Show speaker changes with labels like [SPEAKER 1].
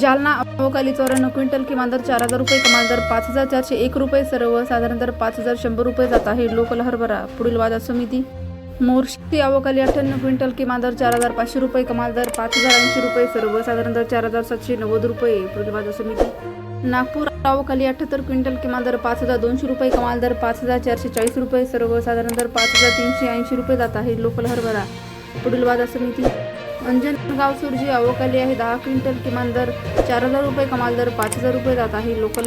[SPEAKER 1] जालना अवकाली चौऱ्याण्णव क्विंटल किमान दर चार हजार रुपये कमाल दर पाच हजार चारशे एक रुपये सर्वसाधारण दर पाच हजार शंभर रुपये जात आहे. लोकल हरभरा पुढील बाजार समिती. मोर्शी अवकाली अठ्ठ्याण्णव क्विंटल किमान दर चार हजार पाचशे रुपये कमाल दर पाच हजार ऐंशी रुपये सर्वसाधारण दर चार हजार सातशे नव्वद रुपये पुढील बाजार समिती. नागपूर अवकाली अठ्ठ्याहत्तर क्विंटल किमान दर पाच हजार दोनशे रुपये कमाल दर पाच हजार चारशे चाळीस रुपये सर्वसाधारण दर पाच हजार तीनशे ऐंशी रुपये जात आहे. लोकल हरभरा पुढील बाजार समिती. अंजनगाव सुरजी अवकाली आहे. दहा क्विंटल किमान दर चार हजार रुपये कमाल दर पाच हजार रुपये जात आहे. लोकल